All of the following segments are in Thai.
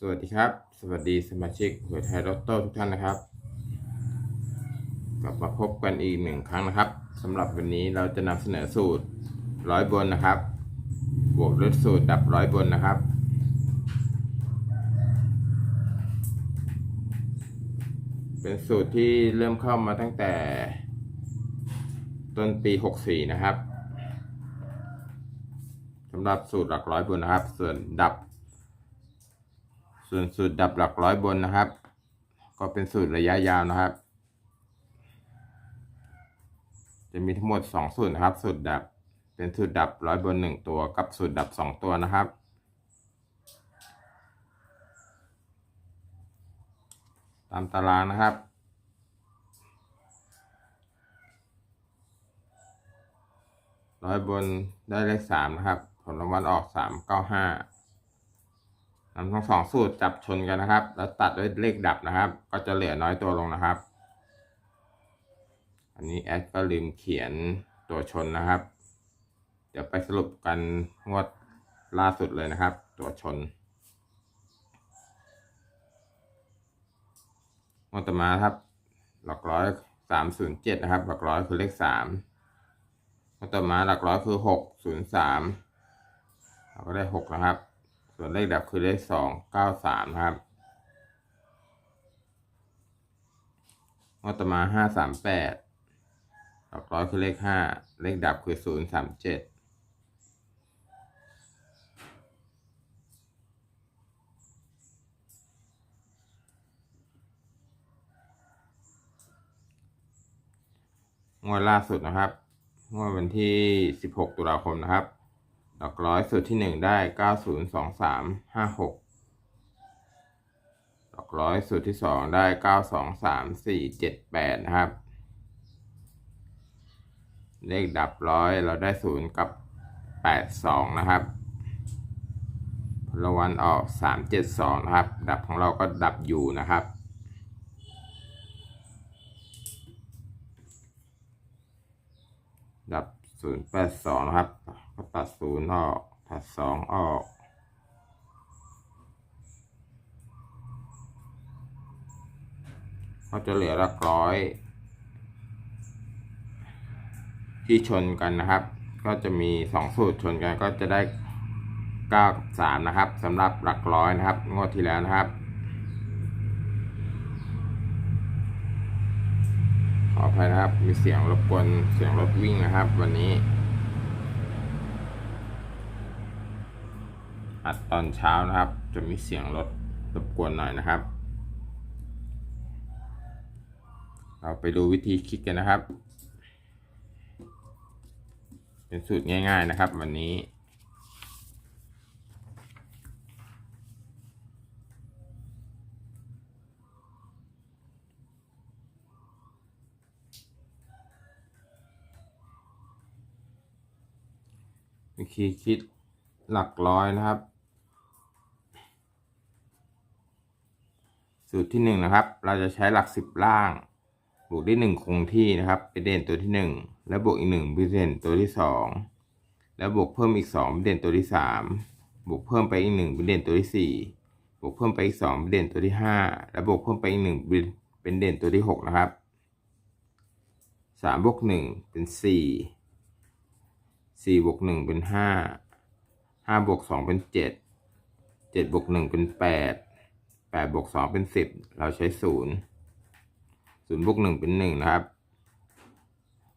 สวัสดีครับ สวัสดีสมาชิกหวยไทยลอตโต้ทุกท่านนะครับ กลับมาพบกันอีกหนึ่งครั้งนะครับสำหรับวันนี้เราจะนำเสนอสูตรร้อยบนนะครับ บวกลดสูตรดับร้อยบนนะครับ เป็นสูตรที่เริ่มเข้ามาตั้งแต่ต้นปี 64 นะครับสำหรับสูตรหลักร้อยบนนะครับ ส่วนดับ ส่วนสูตรดับหลักร้อยบนนะครับ ก็เป็นสูตรระยะยาวนะครับ จะมีทั้งหมด 2 สูตรนะครับ สูตรดับเป็นสูตรดับร้อยบน 1 ตัวกับสูตรดับ 2 ตัวนะครับตามตารางนะครับ ร้อยบนได้เลขสามนะครับ ผลรางวัลออกสามเก้าห้า นำทั้งสองสูตรจับชนกันนะครับ แล้วตัดด้วยเลขดับนะครับ ก็จะเหลือน้อยตัวลงนะครับ อันนี้แอดก็ลืมเขียนตัวชนนะครับ เดี๋ยวไปสรุปกันงวดล่าสุดเลยนะครับ ตัวชนงวดต่อมาครับ หลักร้อยสามศูนย์เจ็ดนะครับ หลักร้อยคือเลขสามต่อมาหลักร้อยคือหกศูนย์สามเราก็ได้หกนะครับ ส่วนเลขดับคือเลขสองเก้าสามนะครับงวดต่อมาห้าสามแปดหลักร้อยคือเลขห้าเลขดับคือศูนย์สามเจ็ดงวดล่าสุดนะครับ งวดวันที่ 16 ตุลาคมนะครับ หลักร้อยสูตรที่1ได้902356หลักร้อยสูตรที่2ได้923478นะครับ เลขดับร้อยเราได้0กับ82นะครับพลวันออก372นะครับ ดับของเราก็ดับอยู่นะครับดับศูนย์แปดสองนะครับ ก็ตัดศูนย์ออก ตัดสองออก ก็จะเหลือหลักร้อย ที่ชนกันนะครับ ก็จะมีสองสูตรชนกันก็จะได้เก้ากับสามนะครับสำหรับหลักร้อยนะครับ งวดที่แล้วนะครับขออภัยนะครับ มีเสียงรบกวน เสียงรถวิ่งนะครับ วันนี้ อัดตอนเช้านะครับ จะมีเสียงรถรบกวนหน่อยนะครับ เราไปดูวิธีคิดกันนะครับ เป็นสูตรง่าย ๆนะครับ วันนี้วิธีคิดหลักร้อยนะครับ สูตรที่หนึ่งนะครับ เราจะใช้หลักสิบล่าง บวกได้หนึ่งคงที่นะครับเป็นเด่นตัวที่หนึ่งแล้วบวกอีกหนึ่งเป็นเด่นตัวที่สองแล้วบวกเพิ่มอีกสองเป็นเด่นตัวที่สามบวกเพิ่มไปอีกหนึ่งเป็นเด่นตัวที่สี่บวกเพิ่มไปอีกสองเป็นเด่นตัวที่ห้าแล้วบวกเพิ่มไปอีกหนึ่งเป็นเด่นตัวที่หกนะครับสามบวกหนึ่งเป็นสี่สี่บวกหนึ่งเป็นห้าห้าบวกสองเป็นเจ็ดเจ็ดบวกหนึ่งเป็นแปด แปดบวกสองเป็นสิบเราใช้ศูนย์ศูนย์บวกหนึ่งเป็นหนึ่งนะครับ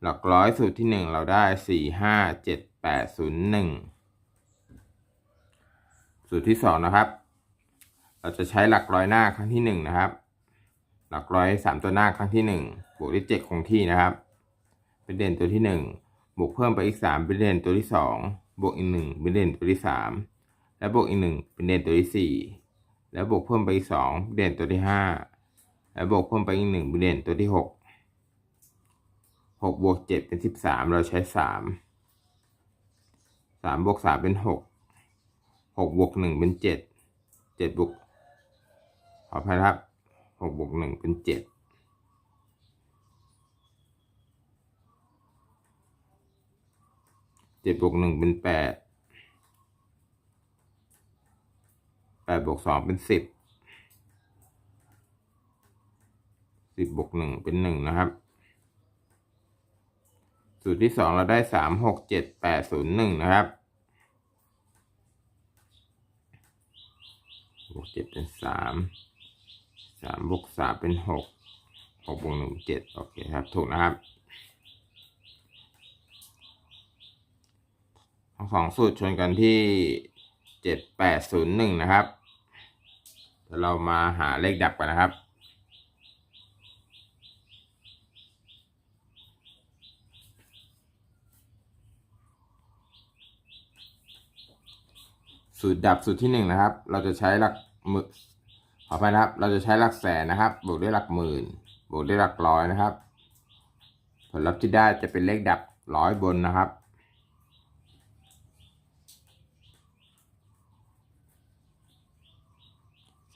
หลักร้อยสูตรที่หนึ่งเราได้สี่ห้าเจ็ดแปดศูนย์หนึ่งสูตรที่สองนะครับ เราจะใช้หลักร้อยหน้าครั้งที่หนึ่งนะครับ หลักร้อยสามตัวหน้าครั้งที่หนึ่งบวกด้วยเจ็ดคงที่นะครับ เป็นเด่นตัวที่หนึ่งบวกเพิ่มไปอีกสามเป็นเด่นตัวที่สองบวกอีกหนึ่งเป็นเด่นตัวที่สามแล้วบวกอีกหนึ่งเป็นเด่นตัวที่สี่ แล้วบวกเพิ่มไปอีกสองเด่นตัวที่ห้าแล้วบวกเพิ่มไปอีกหนึ่งเป็นเด่นตัวที่หกหกบวกเจ็ดเป็นสิบสามเราใช้สามสามบวกสามเป็นหกหกบวกหนึ่งเป็นเจ็ดเจ็ดบวกขออภัยนะครับหกบวกหนึ่งเป็นเจ็ดเจ็ดบวกหนึ่งเป็นแปด แปดบวกสองเป็นสิบสิบบวกหนึ่งเป็นหนึ่งนะครับ สูตรที่สองเราได้สามหกเจ็ดแปดศูนย์หนึ่งนะครับบวกเจ็ดเป็นสามสามบวกสามเป็นหกหกบวกหนึ่งเจ็ดโอเคครับ ถูกนะครับทั้งสองสูตรชนกันที่เจ็ดแปดศูนย์หนึ่งนะครับ เรามาหาเลขดับกันนะครับ สูตรดับสูตรที่หนึ่งนะครับ เราจะใช้หลักหมื่นขอไปนะครับ เราจะใช้หลักแสนนะครับ บวกด้วยหลักหมื่น บวกด้วยหลักร้อยนะครับ ผลลัพธ์ที่ได้จะเป็นเลขดับร้อยบนนะครับ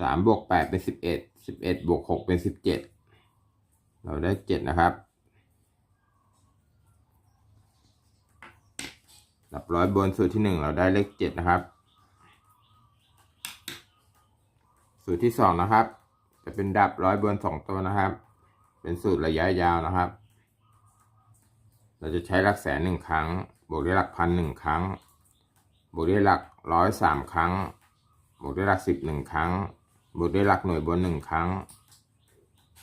สามบวกแปดเป็นสิบเอ็ดสิบเอ็ดบวกหกเป็นสิบเจ็ดเราได้เจ็ดนะครับดับร้อยบนสูตรที่หนึ่งเราได้เลขเจ็ดนะครับ สูตรที่สองนะครับ จะเป็นดับร้อยบนสองตัวนะครับ เป็นสูตรระยะยาวนะครับ เราจะใช้หลักแสนหนึ่งครั้ง บวกด้วยหลักพันหนึ่งครั้ง บวกด้วยหลักร้อยสามครั้ง บวกด้วยหลักสิบหนึ่งครั้ง บวกด้วยหลักหน่วยบนหนึ่งครั้ง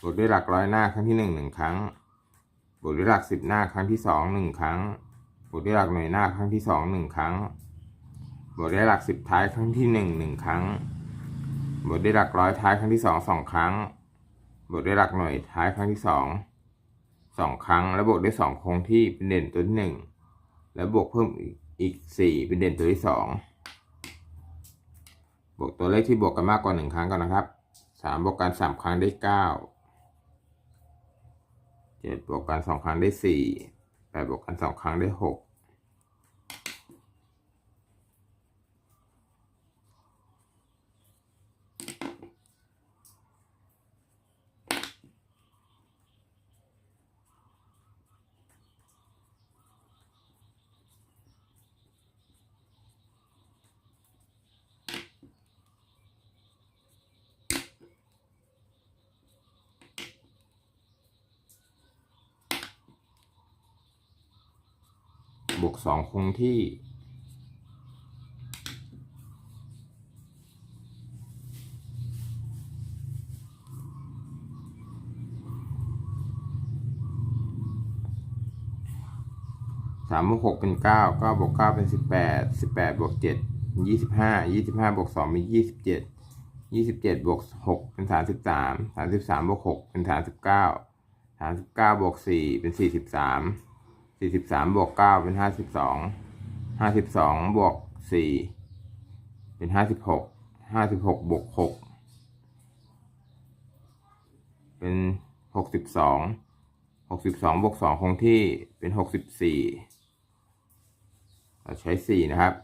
บวกด้วยหลักร้อยหน้าครั้งที่หนึ่งหนึ่งครั้ง บวกด้วยหลักสิบหน้าครั้งที่สองหนึ่งครั้ง บวกด้วยหลักหน่วยหน้าครั้งที่สองหนึ่งครั้ง บวกด้วยหลักสิบท้ายครั้งที่หนึ่งหนึ่งครั้ง บวกด้วยหลักร้อยท้ายครั้งที่สองสองครั้ง บวกด้วยหลักหน่วยท้ายครั้งที่สองสองครั้ง แล้วบวกด้วยสองคงที่เป็นเด่นตัวที่หนึ่งแล้วบวกเพิ่มอีกสี่เป็นเด่นตัวที่สอง บวกตัวเลขที่บวกกันมากกว่า 1 ครั้งก่อนนะครับ 3 บวกกัน 3 ครั้งได้ 9 7 บวกกัน 2 ครั้งได้ 4 8 บวกกัน 2 ครั้งได้ 6 บวกสองคงที่ สามบวกหกเป็นเก้าเก้าบวกเก้าเป็นสิบแปดสิบแปดบวกเจ็ดยี่สิบห้ายี่สิบห้าบวกสองเป็นยี่สิบเจ็ดยี่สิบเจ็ดบวกหกเป็นสามสิบสามสามสิบสามบวกหกเป็นสามสิบเก้าสามสิบเก้าบวกสี่เป็นสี่สิบสาม สี่สิบสามบวกเก้าเป็นห้าสิบสองห้าสิบสองบวกสี่เป็นห้าสิบหกห้าสิบหกบวกหกเป็นหกสิบสองหกสิบสองบวกสองคงที่เป็นหกสิบสี่เราใช้สี่นะครับ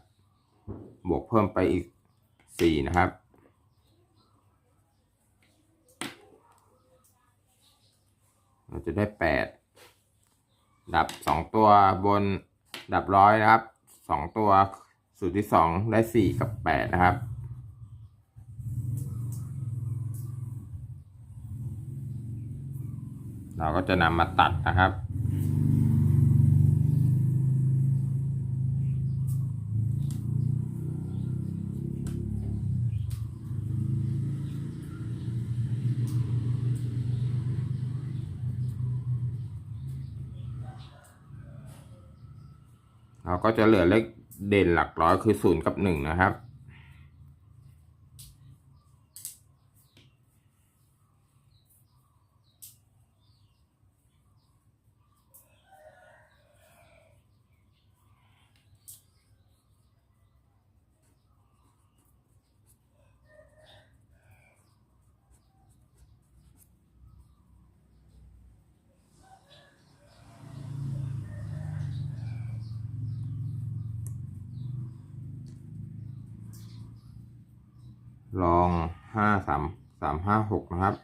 บวกเพิ่มไปอีกสี่นะครับเราจะได้แปด ดับสองตัวบนดับร้อยนะครับสองตัวสูตรที่สองได้สี่กับแปดนะครับ เราก็จะนำมาตัดนะครับ เราก็จะเหลือเลขเด่นหลักร้อยคือศูนย์กับหนึ่งนะครับ ลองห้าสามสามห้าหกนะครับ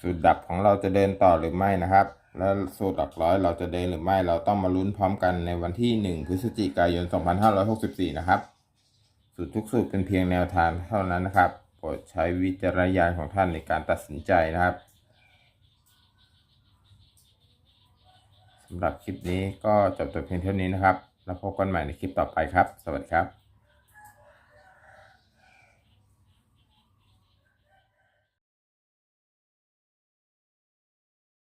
สูตรดับของเราจะเดินต่อหรือไม่นะครับ แล้วสูตรหลักร้อยเราจะเดินหรือไม่ เราต้องมาลุ้นพร้อมกันในวันที่ 1 พฤศจิกายน 2564 นะครับ สูตรทุกสูตรเป็นเพียงแนวทางเท่านั้นนะครับ โปรดใช้วิจารณญาณของท่านในการตัดสินใจนะครับสำหรับคลิปนี้ก็จบแต่เพียงเท่านี้นะครับ แล้วพบกันใหม่ในคลิปต่อไปครับ สวัสดีครับ